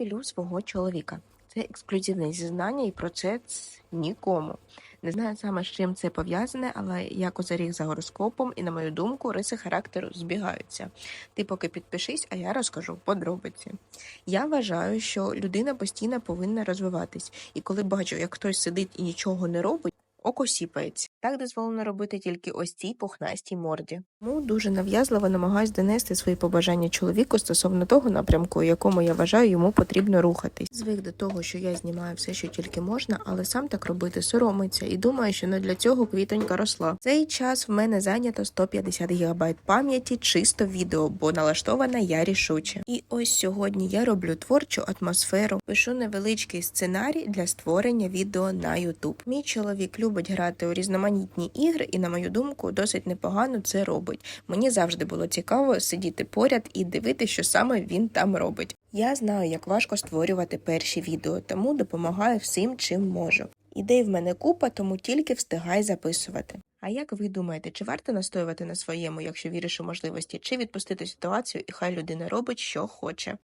пілю свого чоловіка. Це ексклюзивне зізнання, і про це нікому. Не знаю саме з чим це пов'язане, але я козаріг за гороскопом, і на мою думку, риси характеру збігаються. Ти поки підпишись, а я розкажу подробиці. Я вважаю, що людина постійно повинна розвиватись, і коли бачу, як хтось сидить і нічого не робить. Око сіпається. Так дозволено робити тільки ось цій пухнастій морді. Тому дуже нав'язливо намагаюсь донести свої побажання чоловіку стосовно того напрямку, якому я вважаю йому потрібно рухатись. Звик до того, що я знімаю все, що тільки можна, але сам так робити соромиться і думаю, що не для цього квітонька росла. Цей час в мене зайнято 150 ГБ пам'яті чисто відео, бо налаштована я рішуче. І ось сьогодні я роблю творчу атмосферу, пишу невеличкий сценарій для створення відео на YouTube. Мій чоловік любить грати у різноманітні ігри, і на мою думку, досить непогано це робить. Мені завжди було цікаво сидіти поряд і дивитися, що саме він там робить. Я знаю, як важко створювати перші відео, тому допомагаю всім, чим можу. Ідей в мене купа, тому тільки встигай записувати. А як ви думаєте, чи варто настоювати на своєму, якщо віриш у можливості, чи відпустити ситуацію, і хай людина робить, що хоче?